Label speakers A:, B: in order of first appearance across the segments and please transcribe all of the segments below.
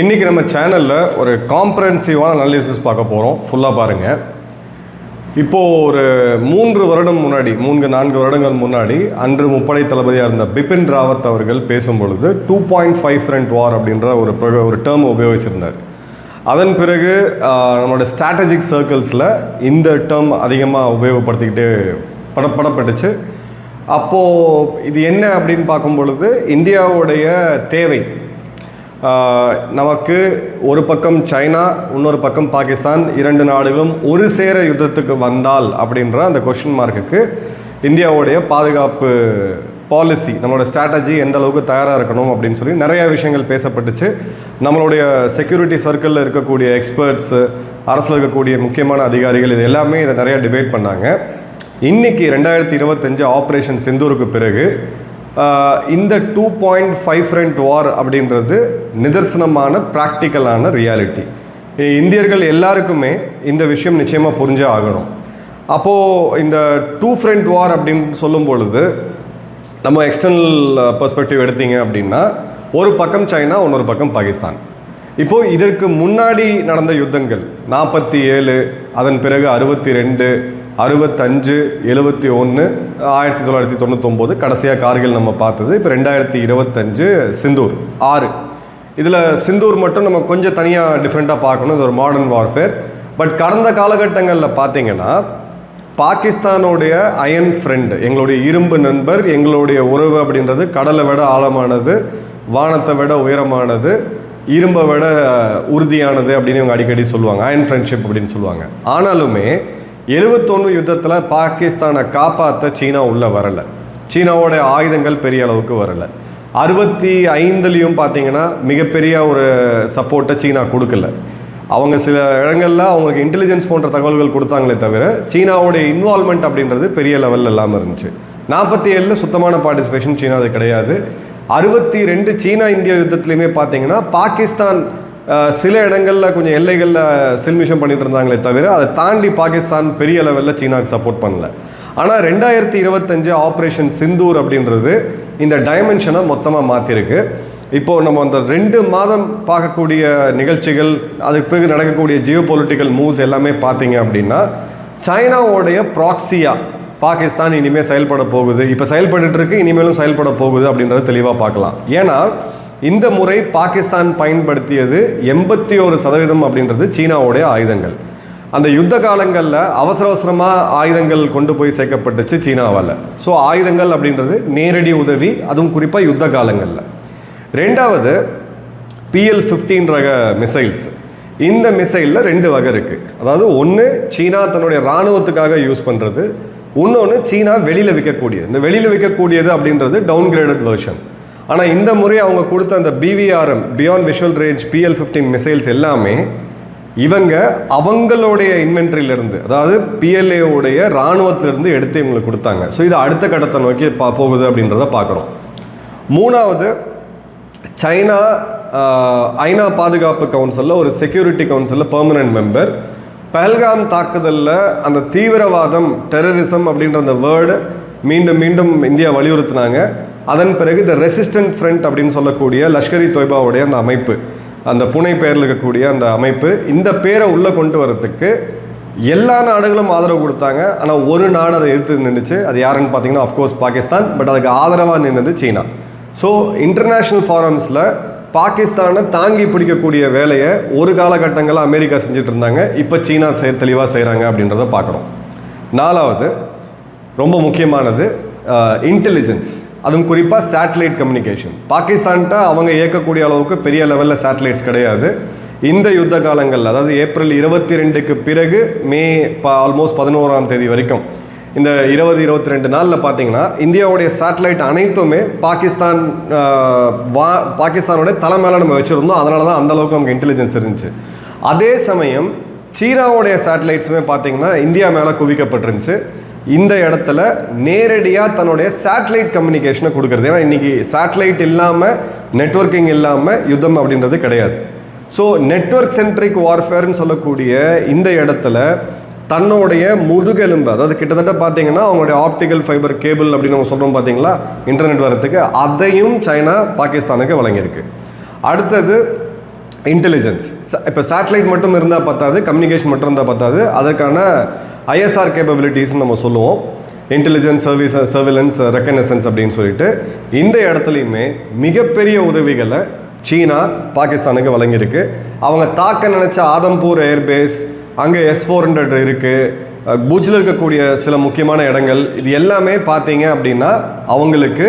A: இன்றைக்கி நம்ம சேனலில் ஒரு காம்ப்ரஹென்சிவான அனாலிசிஸ் பார்க்க போகிறோம் ஃபுல்லாக பாருங்கள் இப்போது ஒரு மூன்று வருடம் முன்னாடி மூன்று நான்கு வருடங்கள் முன்னாடி அன்று முப்படை தளபதியாக இருந்த பிபின் ராவத் அவர்கள் பேசும் பொழுது two point five front war அப்படின்ற ஒரு ஒரு டேர்ம் உபயோகிச்சிருந்தார். அதன் பிறகு நம்மளோட ஸ்ட்ராட்டஜிக் சர்க்கிள்ஸில் இந்த டேர்ம் அதிகமாக உபயோகப்படுத்திக்கிட்டு பட படப்பட்டுச்சு. அப்போது இது என்ன அப்படின்னு பார்க்கும் பொழுது இந்தியாவுடைய தேவை நமக்கு ஒரு பக்கம் சைனா இன்னொரு பக்கம் பாகிஸ்தான் இரண்டு நாடுகளும் ஒரு சேர யுத்தத்துக்கு வந்தால் அப்படின்ற அந்த கொஷின் மார்க்குக்கு இந்தியாவுடைய பாதுகாப்பு பாலிசி நம்மளோட ஸ்ட்ராட்டஜி எந்த அளவுக்கு தயாராக இருக்கணும் அப்படின்னு சொல்லி நிறைய விஷயங்கள் பேசப்பட்டுச்சு. நம்மளுடைய செக்யூரிட்டி சர்க்கிளில் இருக்கக்கூடிய எக்ஸ்பர்ட்ஸு அரசில் இருக்கக்கூடிய முக்கியமான அதிகாரிகள் இது எல்லாமே இதை நிறைய டிபேட் பண்ணாங்க. இன்னைக்கு ரெண்டாயிரத்தி இருபத்தஞ்சு ஆப்ரேஷன் சிந்தூருக்கு பிறகு இந்த two point five front war அப்படின்றது நிதர்சனமான ப்ராக்டிக்கலான ரியாலிட்டி இந்தியர்கள் எல்லாருக்குமே இந்த விஷயம் நிச்சயமாக புரிஞ்சே ஆகணும். அப்போது இந்த டூ ஃப்ரண்ட் வார் அப்படின்னு சொல்லும் பொழுது நம்ம எக்ஸ்டர்னல் பர்ஸ்பெக்டிவ் எடுத்தீங்க அப்படின்னா ஒரு பக்கம் சைனா இன்னொரு பக்கம் பாகிஸ்தான். இப்போது இதற்கு முன்னாடி நடந்த யுத்தங்கள் நாற்பத்தி ஏழு அதன் பிறகு அறுபத்தி ரெண்டு அறுபத்தஞ்சு எழுபத்தி ஒன்று ஆயிரத்தி தொள்ளாயிரத்தி தொண்ணூத்தொம்போது. கடைசியாக கார்கில் நம்ம பார்த்தது. இப்போ ரெண்டாயிரத்தி இருபத்தஞ்சு சிந்தூர். ஆறு. இதில் சிந்தூர் மட்டும் நம்ம கொஞ்சம் தனியாக டிஃப்ரெண்ட்டாக பார்க்கணும். இது ஒரு மாடர்ன் வார்ஃபேர் பட் கடந்த காலகட்டங்களில் பார்த்தீங்கன்னா பாகிஸ்தானுடைய அயன் ஃப்ரெண்டு எங்களுடைய இரும்பு நண்பர் எங்களுடைய உறவு அப்படின்றது கடலை விட ஆழமானது வானத்தை விட உயரமானது இரும்பை விட உறுதியானது அப்படின்னு இவங்க அடிக்கடி சொல்லுவாங்க. அயன் ஃப்ரெண்ட்ஷிப் அப்படின்னு சொல்லுவாங்க. ஆனாலுமே எழுபத்தொன்று யுத்தத்தில் பாகிஸ்தானை காப்பாற்ற சீனா உள்ளே வரலை. சீனாவோட ஆயுதங்கள் பெரிய அளவுக்கு வரலை. அறுபத்தி ஐந்துலேயும் பார்த்தீங்கன்னா மிகப்பெரிய ஒரு சப்போர்ட்டை சீனா கொடுக்கல. அவங்க சில இடங்களில் அவங்களுக்கு இன்டெலிஜென்ஸ் போன்ற தகவல்கள் கொடுத்தாங்களே தவிர சீனாவுடைய இன்வால்மெண்ட் அப்படின்றது பெரிய லெவலில் இல்லாமல் இருந்துச்சு. நாற்பத்தி ஏழில் சுத்தமான பார்ட்டிசிபேஷன் சீனா அது கிடையாது. அறுபத்தி ரெண்டு சீனா இந்தியா யுத்தத்துலேயுமே பார்த்தீங்கன்னா பாகிஸ்தான் சில இடங்களில் கொஞ்சம் எல்லைகளில் சில்மிஷம் பண்ணிட்டு இருந்தாங்களே தவிர அதை தாண்டி பாகிஸ்தான் பெரிய லெவலில் சீனாவுக்கு சப்போர்ட் பண்ணல. ஆனால் ரெண்டாயிரத்தி இருபத்தஞ்சு ஆப்ரேஷன் சிந்தூர் அப்படின்றது இந்த டைமென்ஷனை மொத்தமாக மாற்றிருக்கு இப்போது நம்ம அந்த ரெண்டு மாதம் பார்க்கக்கூடிய நிகழ்ச்சிகள் அதுக்கு பிறகு நடக்கக்கூடிய ஜியோ பொலிட்டிக்கல் மூவ்ஸ் எல்லாமே பார்த்தீங்க அப்படின்னா சைனாவோடைய ப்ராக்சியாக பாகிஸ்தான் இனிமேல் செயல்பட போகுது. இப்போ செயல்பட்டுருக்கு இனிமேலும் செயல்பட போகுது அப்படின்றத தெளிவாக பார்க்கலாம். ஏன்னா இந்த முறை பாகிஸ்தான் பயன்படுத்தியது எண்பத்தி ஒரு சதவீதம் அப்படின்றது சீனாவுடைய ஆயுதங்கள். அந்த யுத்த காலங்களில் அவசர அவசரமாக ஆயுதங்கள் கொண்டு போய் சேர்க்கப்பட்டுச்சு சீனாவால். ஸோ ஆயுதங்கள் அப்படின்றது நேரடி உதவி அதுவும் குறிப்பாக யுத்த காலங்களில். ரெண்டாவது பிஎல் ஃபிஃப்டீன் ரக மிசைல்ஸ் இந்த மிசைலில் ரெண்டு வகை இருக்குது அதாவது ஒன்று சீனா தன்னுடைய இராணுவத்துக்காக யூஸ் பண்ணுறது இன்னொன்று சீனா வெளியில் விற்கக்கூடியது. இந்த வெளியில் விற்கக்கூடியது அப்படின்றது டவுன் கிரேடட் வெர்ஷன் ஆனால் இந்த முறை அவங்க கொடுத்த அந்த BVRM beyond visual range PL fifteen missiles எல்லாமே இவங்க அவங்களுடைய இன்வென்ட்ரியிலிருந்து அதாவது பிஎல்ஏவுடைய இராணுவத்திலிருந்து எடுத்து இவங்களுக்கு கொடுத்தாங்க. ஸோ இது அடுத்த கட்டத்தை நோக்கி பா போகுது அப்படின்றத பார்க்குறோம். மூணாவது சைனா ஐநா பாதுகாப்பு கவுன்சிலில் ஒரு செக்யூரிட்டி கவுன்சிலில் பெர்மனன்ட் மெம்பர் பஹல்காம் தாக்குதலில் அந்த தீவிரவாதம் டெரரிசம் அப்படின்ற அந்த வேர்டு மீண்டும் மீண்டும் இந்தியா வலியுறுத்தினாங்க. அதன் பிறகு இந்த ரெசிஸ்டன்ட் ஃப்ரண்ட் அப்படின்னு சொல்லக்கூடிய லஷ்கரி தொய்பாவுடைய அந்த அமைப்பு அந்த புனை பெயரில் இருக்கக்கூடிய அந்த அமைப்பு இந்த பேரை உள்ளே கொண்டு வரதுக்கு எல்லா நாடுகளும் ஆதரவு கொடுத்தாங்க. ஆனால் ஒரு நாடு அதை எதிர்த்து நின்றுச்சு அது யாருன்னு பார்த்தீங்கன்னா அஃப்கோர்ஸ் பாகிஸ்தான். பட் அதுக்கு ஆதரவாக நின்றது சீனா. ஸோ இன்டர்நேஷ்னல் ஃபாரம்ஸில் பாகிஸ்தானை தாங்கி பிடிக்கக்கூடிய வேலையை ஒரு காலகட்டங்களில் அமெரிக்கா செஞ்சுட்டு இருந்தாங்க. இப்போ சீனா செய் தெளிவாக செய்கிறாங்க அப்படின்றத பார்க்குறோம். நாலாவது ரொம்ப முக்கியமானது இன்டெலிஜென்ஸ் அதுவும் குறிப்பாக சேட்டலைட் கம்யூனிகேஷன் பாகிஸ்தான்கிட்ட அவங்க இயக்கக்கூடிய அளவுக்கு பெரிய லெவலில் சேட்டலைட்ஸ் கிடையாது. இந்த யுத்த காலங்களில் அதாவது ஏப்ரல் இருபத்தி ரெண்டுக்கு பிறகு மே ஆல்மோஸ்ட் பதினோராம் தேதி வரைக்கும் இந்த இருபது இருபத்தி ரெண்டு நாளில் பார்த்தீங்கன்னா இந்தியாவுடைய சேட்டலைட் அனைத்துமே பாகிஸ்தான் வா பாகிஸ்தானோட தலை மேலே நம்ம வச்சுருந்தோம். அதனால தான் அந்தளவுக்கு நமக்கு இன்டெலிஜென்ஸ் இருந்துச்சு. அதே சமயம் சீனாவுடைய சேட்டலைட்ஸுமே பார்த்தீங்கன்னா இந்தியா மேலே குவிக்கப்பட்டிருந்துச்சு. இந்த இடத்துல நேரடியாக தன்னுடைய சேட்டலைட் கம்யூனிகேஷனை கொடுக்குறது. ஏன்னா இன்றைக்கி சேட்டலைட் இல்லாமல் நெட்வொர்க்கிங் இல்லாமல் யுத்தம் அப்படின்றது கிடையாது. ஸோ நெட்வொர்க் சென்ட்ரிக் வார்ஃபேர்னு சொல்லக்கூடிய இந்த இடத்துல தன்னுடைய முதுகெலும்பு அதாவது கிட்டத்தட்ட பார்த்தீங்கன்னா அவங்களுடைய ஆப்டிக்கல் ஃபைபர் கேபிள் அப்படின்னு நம்ம சொல்கிறோம் பார்த்தீங்களா இன்டர்நெட் வரத்துக்கு அதையும் சைனா பாகிஸ்தானுக்கு வழங்கியிருக்கு. அடுத்தது இன்டெலிஜென்ஸ் இப்போ சேட்டலைட் மட்டும் இருந்தால் பத்தாது கம்யூனிகேஷன் மட்டும் இருந்தால் பத்தாது அதற்கான ஐஎஸ்ஆர் கேப்பபிலிட்டிஸ்னு நம்ம சொல்லுவோம். இன்டெலிஜென்ஸ் சர்வீஸ் சர்விலன்ஸ் ரெக்கனசன்ஸ் அப்படின்னு சொல்லிட்டு இந்த இடத்துலையுமே மிகப்பெரிய உதவிகளை சீனா பாகிஸ்தானுக்கு வழங்கியிருக்கு. அவங்க தாக்க நினச்ச ஆதம்பூர் ஏர்பேஸ் அங்கே எஸ் ஃபோர் ஹண்ட்ரட் இருக்குது பூஜில் இருக்கக்கூடிய சில முக்கியமான இடங்கள் இது எல்லாமே பார்த்தீங்க அப்படின்னா அவங்களுக்கு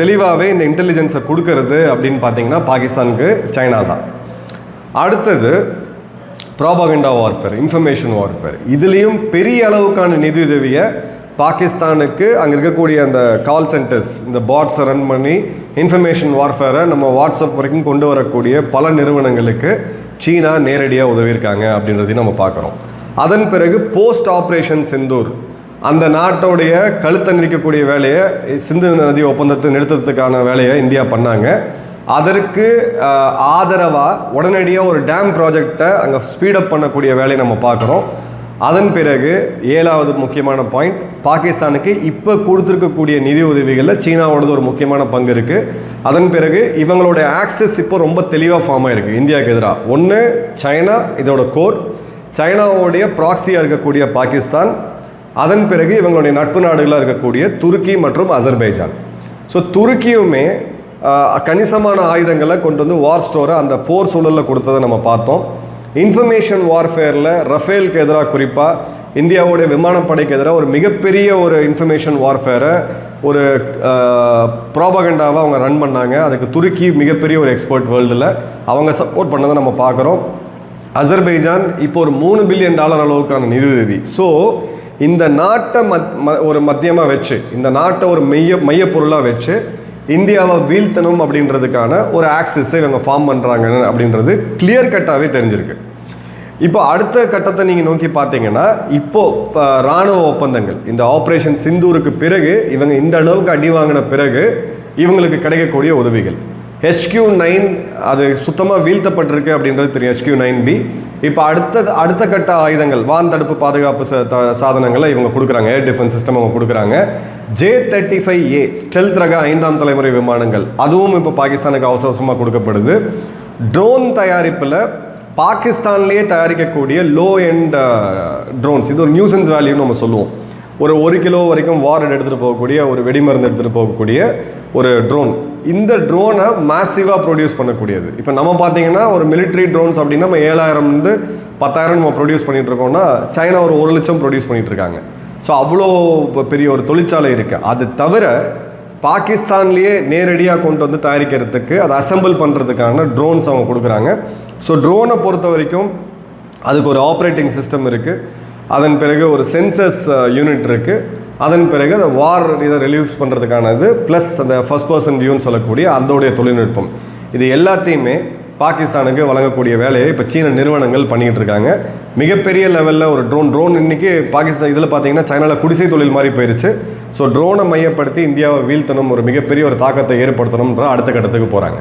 A: தெளிவாகவே இந்த இன்டெலிஜென்ஸை கொடுக்கறது அப்படின்னு பார்த்தீங்கன்னா பாகிஸ்தானுக்கு சைனா தான். அடுத்தது ப்ராபகண்டா வார்ஃபேர் இன்ஃபர்மேஷன் வார்ஃபேர் இதுலேயும் பெரிய அளவுக்கான நிதியுதவியை பாகிஸ்தானுக்கு அங்கே இருக்கக்கூடிய அந்த கால் சென்டர்ஸ் இந்த பாட்ஸை ரன் பண்ணி இன்ஃபர்மேஷன் வார்ஃபேரை நம்ம வாட்ஸ்அப் வரைக்கும் கொண்டு வரக்கூடிய பல நிறுவனங்களுக்கு சீனா நேரடியாக உதவியிருக்காங்க அப்படின்றதையும் நம்ம பார்க்குறோம். அதன் பிறகு போஸ்ட் ஆப்ரேஷன் செந்தூர் அந்த நாட்டோடைய கழுத்தை நிற்கக்கூடிய வேலையை சிந்து நதி ஒப்பந்தத்தை நிறுத்தத்துக்கான வேலையை இந்தியா பண்ணாங்க. அதற்கு ஆதரவாக உடனடியாக ஒரு டேம் ப்ராஜெக்டை அங்கே ஸ்பீடப் பண்ணக்கூடிய வேலையை நம்ம பார்க்குறோம். அதன் பிறகு ஏழாவது முக்கியமான பாயிண்ட் பாகிஸ்தானுக்கு இப்போ கொடுத்துருக்கக்கூடிய நிதி உதவிகளில் சீனாவோடது ஒரு முக்கியமான பங்கு இருக்குது அதன் பிறகு இவங்களோட ஆக்சஸ் இப்போ ரொம்ப தெளிவாக ஃபார்ம் ஆயிருக்கு இந்தியாவுக்கு எதிராக ஒன்று சைனா இதோட கோர் சைனாவுடைய ப்ராக்சியாக இருக்கக்கூடிய பாகிஸ்தான். அதன் பிறகு இவங்களுடைய நட்பு நாடுகளாக இருக்கக்கூடிய துருக்கி மற்றும் அசர்பைஜான். ஸோ துருக்கியுமே கணிசமான ஆயுதங்களை கொண்டு வந்து வார் ஸ்டோரை அந்த போர் சூழலில் கொடுத்ததை நம்ம பார்த்தோம். இன்ஃபர்மேஷன் வார்ஃபேரில் ரஃபேலுக்கு எதிராக குறிப்பாக இந்தியாவுடைய விமானப்படைக்கு எதிராக ஒரு மிகப்பெரிய ஒரு இன்ஃபர்மேஷன் வார்ஃபேரை ஒரு ப்ராபகண்டாவை அவங்க ரன் பண்ணாங்க. அதுக்கு துருக்கி மிகப்பெரிய ஒரு எக்ஸ்பர்ட் வேர்ல்டில் அவங்க சப்போர்ட் பண்ணதை நம்ம பார்க்குறோம். அசர்பைஜான் இப்போ ஒரு மூணு பில்லியன் டாலர் அளவுக்கான நிதியுதவி. ஸோ இந்த நாட்டை மத் ம- ஒரு மத்தியமாக வச்சு இந்த நாட்டை ஒரு மைய மையப்பொருளாக வச்சு இந்தியாவை வீழ்த்தணும் அப்படின்றதுக்கான ஒரு ஆக்சிஸை இவங்க ஃபார்ம் பண்ணுறாங்க அப்படின்றது கிளியர் கட்டாகவே தெரிஞ்சிருக்கு. இப்போ அடுத்த கட்டத்தை நீங்கள் நோக்கி பார்த்தீங்கன்னா இப்போது இப்போ ராணுவ ஒப்பந்தங்கள் இந்த ஆப்ரேஷன் சிந்தூருக்கு பிறகு இவங்க இந்த அளவுக்கு அடி வாங்கின பிறகு இவங்களுக்கு கிடைக்கக்கூடிய உதவிகள். ஹெச்கியூ நைன் அது சுத்தமாக வீழ்த்தப்பட்டிருக்கு அப்படின்றது தெரியும் ஹெச்கியூ நைன் பி இப்போ அடுத்த அடுத்த கட்ட ஆயுதங்கள் வான் தடுப்பு பாதுகாப்பு த- சாதனங்களை இவங்க கொடுக்குறாங்க ஏர் டிஃபென்ஸ் சிஸ்டம் அவங்க கொடுக்குறாங்க. J thirty five A stealth ரக ஐந்தாம் தலைமுறை விமானங்கள் அதுவும் இப்போ பாகிஸ்தானுக்கு அவசர அவசரமாக கொடுக்கப்படுது. ட்ரோன் தயாரிப்பில் பாகிஸ்தான்லேயே தயாரிக்கக்கூடிய லோ எண்ட் ட்ரோன்ஸ் இது ஒரு நியூசன்ஸ் வேல்யூன்னு நம்ம சொல்லுவோம். ஒரு ஒரு கிலோ வரைக்கும் வாரட் எடுத்துகிட்டு போகக்கூடிய ஒரு வெடிமருந்து எடுத்துகிட்டு போகக்கூடிய ஒரு ட்ரோன் இந்த ட்ரோனை மேசிவாக ப்ரொடியூஸ் பண்ணக்கூடியது. இப்போ நம்ம பார்த்தீங்கன்னா ஒரு மிலிட்ரி ட்ரோன்ஸ் அப்படின்னா நம்ம ஏழாயிரம்லேருந்து பத்தாயிரம் நம்ம ப்ரொடியூஸ் பண்ணிகிட்டு இருக்கோம்னா சைனா ஒரு ஒரு லட்சம் ப்ரொடியூஸ் பண்ணிகிட்டு இருக்காங்க. ஸோ அவ்வளோ பெரிய ஒரு தொழிற்சாலை இருக்குது அது தவிர பாகிஸ்தான்லேயே நேரடியாக கொண்டு வந்து தயாரிக்கிறதுக்கு அதை அசெம்பிள் பண்ணுறதுக்கான ட்ரோன்ஸ் அவங்க கொடுக்குறாங்க. ஸோ ட்ரோனை பொறுத்த வரைக்கும் அதுக்கு ஒரு ஆப்ரேட்டிங் சிஸ்டம் இருக்குது அதன் பிறகு ஒரு சென்சஸ் யூனிட் இருக்குது அதன் பிறகு அந்த வார் இதை ரிலீஸ் பண்ணுறதுக்கான இது ப்ளஸ் அந்த ஃபஸ்ட் பர்சன் வியூன்னு சொல்லக்கூடிய அதோடைய தொழில்நுட்பம். இது எல்லாத்தையுமே பாகிஸ்தானுக்கு வழங்கக்கூடிய வேலையை இப்போ சீன நிறுவனங்கள் பண்ணிக்கிட்டு இருக்காங்க. மிகப்பெரிய லெவலில் ஒரு ட்ரோன் ட்ரோன் இன்னைக்கு பாகிஸ்தான் இதில் பார்த்தீங்கன்னா சைனாவில் குடிசை தொழில் மாதிரி போயிருச்சு. ஸோ ட்ரோனை மையப்படுத்தி இந்தியாவை வீழ்த்தணும் ஒரு மிகப்பெரிய ஒரு தாக்கத்தை ஏற்படுத்தணும்ன்ற அடுத்த கட்டத்துக்கு போகிறாங்க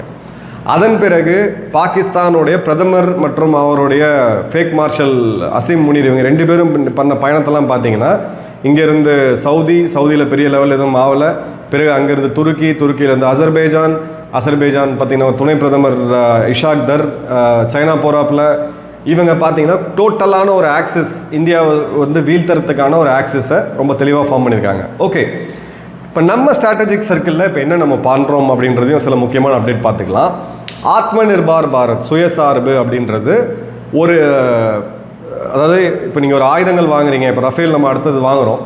A: அதன் பிறகு பாகிஸ்தானுடைய பிரதமர் மற்றும் அவருடைய ஃபேக் மார்ஷல் அசீம் முனீர் இவங்க ரெண்டு பேரும் பண்ண- பண்ண பயணத்தெல்லாம் பார்த்தீங்கன்னா இங்கேருந்து சவுதி சவுதியில் பெரிய லெவலில் எதுவும் ஆகலை. பிறகு அங்கேருந்து துருக்கி துருக்கியிலேருந்து அசர்பைஜான் அசர்பைஜான் பார்த்திங்கன்னா துணை பிரதமர் இஷாக் தர் சைனா போராப்பில். இவங்க பார்த்தீங்கன்னா டோட்டலான ஒரு ஆக்சிஸ் இந்தியாவை வந்து வீழ்த்தறதுக்கான ஒரு ஆக்சிஸை ரொம்ப தெளிவாக ஃபார்ம் பண்ணியிருக்காங்க. ஓகே இப்போ நம்ம ஸ்ட்ராட்டஜிக் சர்க்கிளில் இப்போ என்ன நம்ம பண்ணுறோம் அப்படின்றதையும் சில முக்கியமான அப்டேட் பார்த்துக்கலாம். ஆத்ம நிர்பார் பாரத் சுயசார்பு அப்படின்றது ஒரு அதாவது இப்போ நீங்கள் ஒரு ஆயுதங்கள் வாங்குறீங்க இப்போ ரஃபேல் நம்ம அடுத்தது வாங்குகிறோம்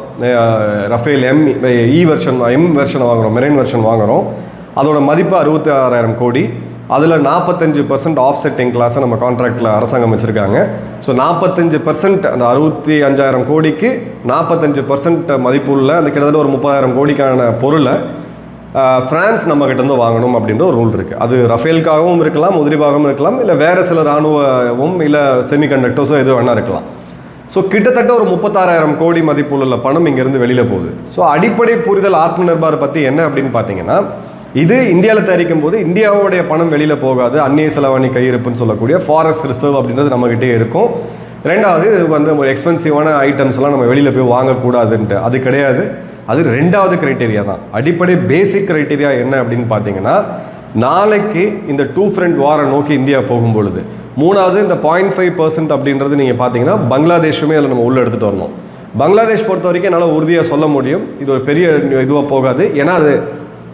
A: Rafale M E e version M version வாங்குகிறோம் மெரைன் வெர்ஷன் வாங்குகிறோம் அதோட மதிப்பு அறுபத்தி ஆறாயிரம் கோடி. அதில் நாற்பத்தஞ்சு பர்சன்ட் ஆஃப் செட்டிங் கிளாஸை நம்ம கான்ட்ராக்டில் அரசாங்கம் வச்சுருக்காங்க. ஸோ நாற்பத்தஞ்சு பர்சன்ட் அந்த அறுபத்தி அஞ்சாயிரம் கோடிக்கு நாற்பத்தஞ்சு பர்சன்ட் மதிப்புள்ள அந்த கிட்டத்தட்ட ஒரு முப்பதாயிரம் கோடிக்கான பொருளை ஃப்ரான்ஸ் நம்மக்கிட்டேருந்து வாங்கணும் அப்படின்ற ஒரு ரூல் இருக்குது அது ரஃபேல்காகவும் இருக்கலாம் உதிரிபாகவும் இருக்கலாம் இல்லை வேறு சில இராணுவமும் இல்லை செமிகண்டக்டர்ஸோ எது வேணால் இருக்கலாம். ஸோ கிட்டத்தட்ட ஒரு முப்பத்தாறாயிரம் கோடி மதிப்புள்ள பணம் இங்கேருந்து வெளியில் போகுது. ஸோ அடிப்படை புரிதல் ஆத்ம நிர்பார் பற்றி என்ன அப்படின்னு பார்த்தீங்கன்னா இது இந்தியாவில் தயாரிக்கும் போது இந்தியாவுடைய பணம் வெளியில் போகாது. அந்நிய செலவாணி கையிருப்புன்னு சொல்லக்கூடிய ஃபாரஸ்ட் ரிசர்வ் அப்படின்றது நம்மகிட்டே இருக்கும். ரெண்டாவது இது வந்து ஒரு எக்ஸ்பென்சிவான ஐட்டம்ஸ்லாம் நம்ம வெளியில் போய் வாங்கக்கூடாதுன்ட்டு. அது கிடையாது. அது ரெண்டாவது க்ரைட்டீரியா தான். அடிப்படை பேசிக் க்ரைட்டீரியா என்ன அப்படின்னு பார்த்தீங்கன்னா நாளைக்கு இந்த டூ ஃப்ரண்ட் வாரை நோக்கி இந்தியா போகும் பொழுது மூணாவது இந்த பாயிண்ட் ஃபைவ் பர்சன்ட் அப்படின்றது நீங்கள் பார்த்தீங்கன்னா பங்களாதேஷுமே அதில் நம்ம உள்ளே எடுத்துகிட்டு வரணும். பங்களாதேஷ் பொறுத்த வரைக்கும் என்னால் உறுதியாக சொல்ல முடியும். இது ஒரு பெரிய இதுவாக போகாது. ஏன்னா அது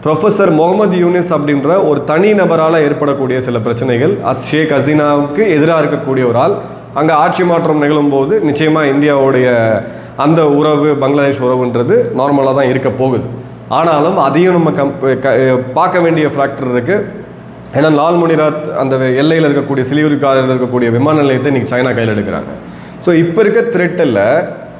A: ப்ரொஃபஸர் முகமது யூனிஸ் அப்படின்ற ஒரு தனி நபரால் ஏற்படக்கூடிய சில பிரச்சனைகள். அஸ் ஷேக் ஹசீனாவுக்கு எதிராக இருக்கக்கூடிய ஒரு ஆள். அங்கே ஆட்சி மாற்றம் நிகழும்போது நிச்சயமாக இந்தியாவுடைய அந்த உறவு பங்களாதேஷ் உறவுன்றது நார்மலாக தான் இருக்க போகுது. ஆனாலும் அதையும் நம்ம கம் பார்க்க வேண்டிய ஃபேக்டர் இருக்குது ஏன்னா லால் முனிராத் அந்த எல்லையில் இருக்கக்கூடிய சிலிகுரி காலையில் இருக்கக்கூடிய விமான நிலையத்தை இன்றைக்கி சைனா கையில் எடுக்கிறாங்க. ஸோ இப்போ இருக்க த்ரெட்டில்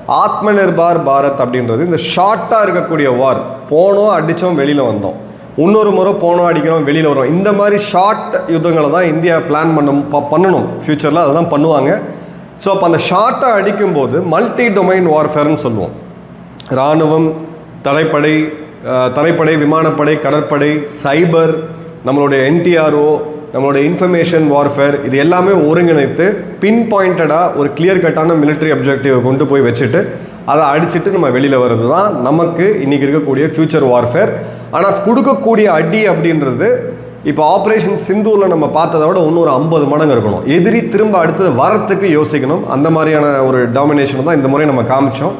A: ஆத்ம நிர்பார் பாரத் அப்படின்றது இந்த ஷார்ட்டாக இருக்கக்கூடிய வார் போனோம் அடித்தோம் வெளியில் வந்தோம். இன்னொரு முறை போனோம் அடிக்கிறோம் வெளியில் வரோம் இந்த மாதிரி ஷார்ட் யுத்தங்களை தான் இந்தியா பிளான் பண்ண ப- பண்ணணும். ஃப்யூச்சரில் அதை தான் பண்ணுவாங்க. ஸோ அப்போ அந்த ஷார்ட்டை அடிக்கும்போது மல்டி டொமைன் வார்ஃபேர்னு சொல்லுவோம். இராணுவம் தரைப்படை தரைப்படை விமானப்படை கடற்படை சைபர் நம்மளுடைய என்டிஆர்ஓ நம்மளோட இன்ஃபர்மேஷன் வார்ஃபேர் இது எல்லாமே ஒருங்கிணைத்து பின் பாயிண்டடாக ஒரு கிளியர் கட்டான மிலிட்ரி அப்ஜெக்டிவை கொண்டு போய் வச்சுட்டு அதை அடிச்சுட்டு நம்ம வெளியில் வர்றது தான் நமக்கு இன்றைக்கி இருக்கக்கூடிய ஃப்யூச்சர் வார்ஃபேர் ஆனால் கொடுக்கக்கூடிய அடி அப்படின்றது இப்போ ஆப்ரேஷன் சிந்தூரில் நம்ம பார்த்ததை விட இன்னொரு ஐம்பது மடங்கு இருக்கணும். எதிரி திரும்ப அடுத்தது வரத்துக்கு யோசிக்கணும். அந்த மாதிரியான ஒரு டாமினேஷனை தான் இந்த முறை நம்ம காமிச்சோம்.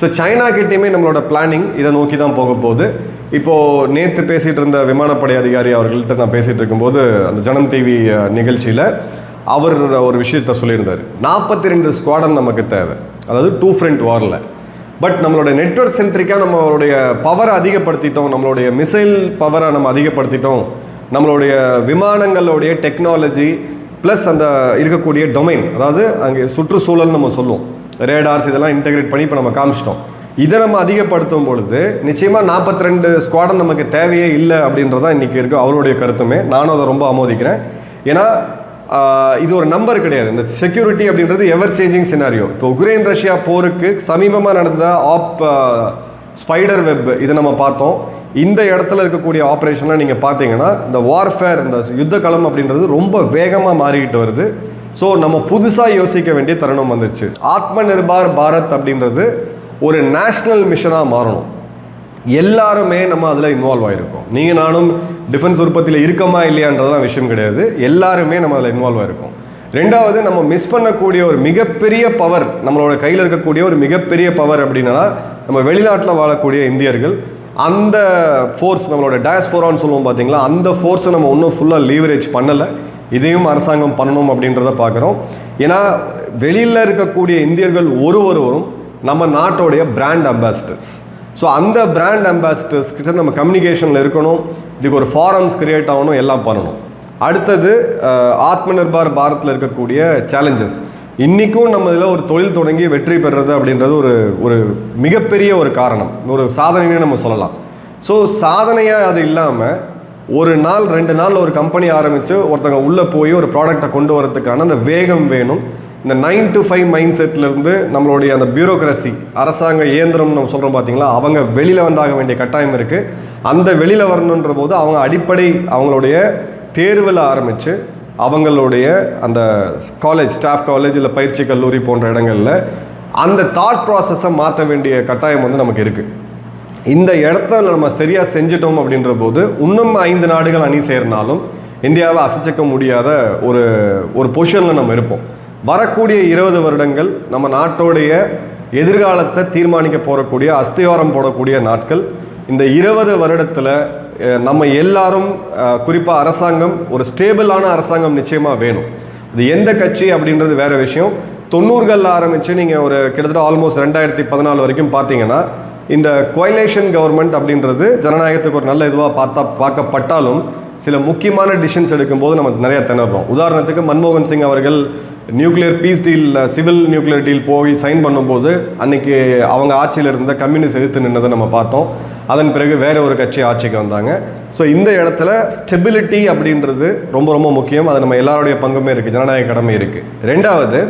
A: ஸோ சைனா கிட்டேயுமே நம்மளோட பிளானிங் இதை நோக்கி தான் போக போகுது. இப்போது நேற்று பேசிகிட்டு இருந்த விமானப்படை அதிகாரி அவர்கள்ட்ட நான் பேசிகிட்டு இருக்கும்போது அந்த ஜனம் டிவி நிகழ்ச்சியில் அவர் ஒரு விஷயத்த சொல்லியிருந்தார். நாற்பத்தி ரெண்டு ஸ்குவாடன் நமக்கு தேவை. அதாவது டூ ஃப்ரண்ட் வாரில் பட் நம்மளோட நெட்வொர்க் சென்ட்ரிக்காக நம்மளுடைய பவரை அதிகப்படுத்திட்டோம் நம்மளுடைய மிசைல் பவரை நம்ம அதிகப்படுத்திட்டோம் நம்மளுடைய விமானங்களுடைய டெக்னாலஜி ப்ளஸ் அந்த இருக்கக்கூடிய டொமைன் அதாவது அங்கே சுற்றுச்சூழல் நம்ம சொல்லுவோம். ரேடார்ஸ் இதெல்லாம் இன்டெகிரேட் பண்ணி இப்போ நம்ம காமிச்சிட்டோம். இதை நம்ம அதிகப்படுத்தும் பொழுது நிச்சயமாக நாற்பத்தி ரெண்டு ஸ்குவாடன் நமக்கு தேவையே இல்லை அப்படின்றதான் இன்றைக்கி இருக்குது அவருடைய கருத்துமே. நானும் அதை ரொம்ப ஆமோதிக்கிறேன். ஏன்னா இது ஒரு நம்பர் கிடையாது. இந்த செக்யூரிட்டி அப்படின்றது எவர் சேஞ்சிங் சினாரியோ இப்போ உக்ரைன் ரஷ்யா போருக்கு சமீபமாக நடந்த ஆப் ஸ்பைடர் வெப் இதை நம்ம பார்த்தோம். இந்த இடத்துல இருக்கக்கூடிய ஆப்ரேஷன்லாம் நீங்கள் பார்த்தீங்கன்னா இந்த வார்ஃபேர் இந்த யுத்த களம் அப்படின்றது ரொம்ப வேகமாக மாறிக்கிட்டு வருது. ஸோ நம்ம புதுசாக யோசிக்க வேண்டிய தருணம் வந்துச்சு ஆத்ம நிர்பார் பாரத் அப்படின்றது ஒரு நேஷ்னல் மிஷனாக மாறணும். எல்லாருமே நம்ம அதில் இன்வால்வ் ஆகிருக்கோம் நீங்கள் நானும் டிஃபென்ஸ் உற்பத்தியில் இருக்கமா இல்லையான்றதெல்லாம் விஷயம் கிடையாது. எல்லாருமே நம்ம அதில் இன்வால்வ் ஆகிருக்கோம் ரெண்டாவது நம்ம மிஸ் பண்ணக்கூடிய ஒரு மிகப்பெரிய பவர் நம்மளோட கையில் இருக்கக்கூடிய ஒரு மிகப்பெரிய பவர் அப்படின்னா நம்ம வெளிநாட்டில் வாழக்கூடிய இந்தியர்கள் அந்த ஃபோர்ஸ் நம்மளோட டயஸ்போரான்னு சொல்லுவோம் பார்த்தீங்களா அந்த ஃபோர்ஸை நம்ம இன்னும் ஃபுல்லாக லீவரேஜ் பண்ணலை. இதையும் அரசாங்கம் பண்ணணும் அப்படின்றத பார்க்குறோம். ஏன்னா வெளியில் இருக்கக்கூடிய இந்தியர்கள் ஒரு ஒருவரும் நம்ம நாட்டோடைய பிராண்ட் அம்பாசிடர்ஸ் ஸோ அந்த பிராண்ட் அம்பாசிடர்ஸ் கிட்ட நம்ம கம்யூனிகேஷனில் இருக்கணும். இதுக்கு ஒரு ஃபாரம்ஸ் கிரியேட் ஆகணும் எல்லாம் பண்ணணும். அடுத்தது ஆத்ம நிர்பார் பாரத்தில் இருக்கக்கூடிய சேலஞ்சஸ் இன்றைக்கும் நம்ம இதில் ஒரு தொழில் தொடங்கி வெற்றி பெறுறது அப்படின்றது ஒரு ஒரு மிகப்பெரிய ஒரு காரணம். ஒரு சாதனைனே நம்ம சொல்லலாம். ஸோ சாதனையாக அது இல்லாமல் ஒரு நாள் ரெண்டு நாள் ஒரு கம்பெனி ஆரம்பித்து ஒருத்தங்க உள்ளே போய் ஒரு ப்ராடக்டை கொண்டு வரதுக்கான அந்த வேகம் வேணும். இந்த நைன் டு ஃபைவ் மைண்ட் செட்லேருந்து நம்மளுடைய அந்த பியூரோக்ரஸி அரசாங்க இயந்திரம் நம்ம சொல்கிறோம் பார்த்தீங்களா அவங்க வெளியில் வந்தாக வேண்டிய கட்டாயம் இருக்குது அந்த வெளியில் வரணுன்ற போது அவங்க அடிப்படை அவங்களுடைய தேர்வில் ஆரம்பித்து அவங்களுடைய அந்த காலேஜ் ஸ்டாஃப் காலேஜ் இல்லை பயிற்சி கல்லூரி போன்ற இடங்களில் அந்த தாட் ப்ராசஸை மாற்ற வேண்டிய கட்டாயம் வந்து நமக்கு இருக்குது இந்த இடத்த நம்ம சரியாக செஞ்சிட்டோம் அப்படின்ற போது இன்னும் ஐந்து நாடுகள் அணி சேர்னாலும் இந்தியாவை அசைச்சிக்க முடியாத ஒரு ஒரு பொசிஷனில் நம்ம இருப்போம். வரக்கூடிய இருபது வருடங்கள் நம்ம நாட்டோடைய எதிர்காலத்தை தீர்மானிக்க போகக்கூடிய அஸ்திவாரம் போடக்கூடிய நாட்கள். இந்த இருபது வருடத்தில் நம்ம எல்லாரும் குறிப்பாக அரசாங்கம் ஒரு ஸ்டேபிளான அரசாங்கம் நிச்சயமாக வேணும். இது எந்த கட்சி அப்படின்றது வேறு விஷயம். தொண்ணூறுகளில் ஆரம்பித்து நீங்கள் ஒரு கிட்டத்தட்ட ஆல்மோஸ்ட் ரெண்டாயிரத்தி பதினாலு வரைக்கும் பார்த்தீங்கன்னா இந்த கோயிலேஷன் கவர்மெண்ட் அப்படின்றது ஜனநாயகத்துக்கு ஒரு நல்ல இதுவாக பார்த்தா பார்க்கப்பட்டாலும் சில முக்கியமான டிசிஷன்ஸ் எடுக்கும்போது நம்ம நிறைய திணறோம். உதாரணத்துக்கு மன்மோகன் சிங் அவர்கள் nuclear peace deal civil nuclear deal போய் சைன் பண்ணும்போது அன்றைக்கி அவங்க ஆட்சியில் இருந்த கம்யூனிஸ்ட் எதிர்த்து நின்றதை நம்ம பார்த்தோம். அதன் பிறகு வேறு ஒரு கட்சி ஆட்சிக்கு வந்தாங்க. ஸோ இந்த இடத்துல ஸ்டெபிலிட்டி அப்படின்றது ரொம்ப ரொம்ப முக்கியம். அது நம்ம எல்லாருடைய பங்குமே இருக்குது ஜனநாயக கடமை இருக்குது ரெண்டாவது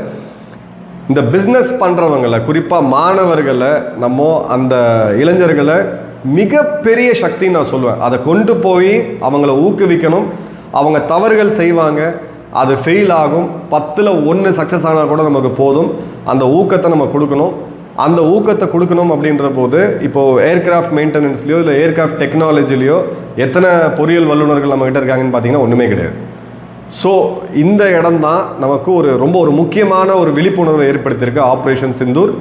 A: இந்த பிஸ்னஸ் பண்ணுறவங்கள குறிப்பாக மாணவர்களை நம்ம அந்த இளைஞர்களை மிகப்பெரிய சக்தின்னு நான் சொல்லுவேன் அதை கொண்டு போய் அவங்கள ஊக்குவிக்கணும். அவங்க தவறுகள் செய்வாங்க. அது ஃபெயில் ஆகும். பத்தில் ஒன்று சக்ஸஸ் ஆனால் கூட நமக்கு போதும். அந்த ஊக்கத்தை நம்ம கொடுக்கணும். அந்த ஊக்கத்தை கொடுக்கணும் அப்படின்ற போது இப்போது ஏர்கிராஃப்ட் மெயின்டெனன்ஸ்லையோ இல்லை ஏர்கிராஃப்ட் டெக்னாலஜிலையோ எத்தனை பொறியியல் வல்லுநர்கள் நம்மகிட்ட இருக்காங்கன்னு பார்த்தீங்கன்னா ஒன்றுமே கிடையாது. ஸோ இந்த இடம் தான் நமக்கு ஒரு ரொம்ப ஒரு முக்கியமான ஒரு விழிப்புணர்வை ஏற்படுத்தியிருக்கு ஆப்ரேஷன் சிந்தூர்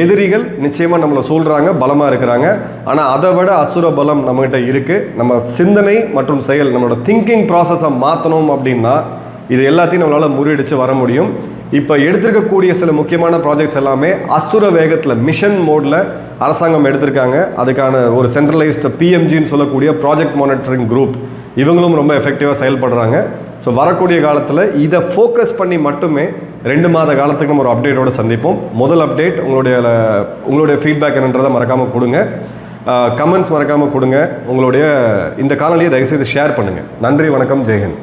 A: எதிரிகள் நிச்சயமாக நம்மளை சொல்கிறாங்க பலமாக இருக்கிறாங்க. ஆனால் அதை விட அசுர பலம் நம்மகிட்ட இருக்குது நம்ம சிந்தனை மற்றும் செயல் நம்மளோட திங்கிங் ப்ராசஸை மாற்றணும் அப்படின்னா இது எல்லாத்தையும் நம்மளால் முறியடித்து வர முடியும். இப்போ எடுத்திருக்கக்கூடிய சில முக்கியமான ப்ராஜெக்ட்ஸ் எல்லாமே அசுர வேகத்தில் மிஷன் மோடில் அரசாங்கம் எடுத்திருக்காங்க. அதுக்கான ஒரு சென்ட்ரலைஸ்டு பிஎம்ஜின்னு சொல்லக்கூடிய ப்ராஜெக்ட் மானிட்டரிங் குரூப் இவங்களும் ரொம்ப எஃபெக்டிவாக செயல்படுறாங்க. ஸோ வரக்கூடிய காலத்தில் இதை ஃபோக்கஸ் பண்ணி மட்டுமே ரெண்டு மாத காலத்துக்கு நம்ம ஒரு அப்டேட்டோடு சந்திப்போம். முதல் அப்டேட் உங்களுடைய உங்களுடைய ஃபீட்பேக் என்னன்றதை மறக்காமல் கொடுங்க. கமெண்ட்ஸ் மறக்காமல் கொடுங்க. உங்களுடைய இந்த காலநிலையை தயவுசெய்து ஷேர் பண்ணுங்கள் நன்றி வணக்கம் ஜெயஹிந்த்.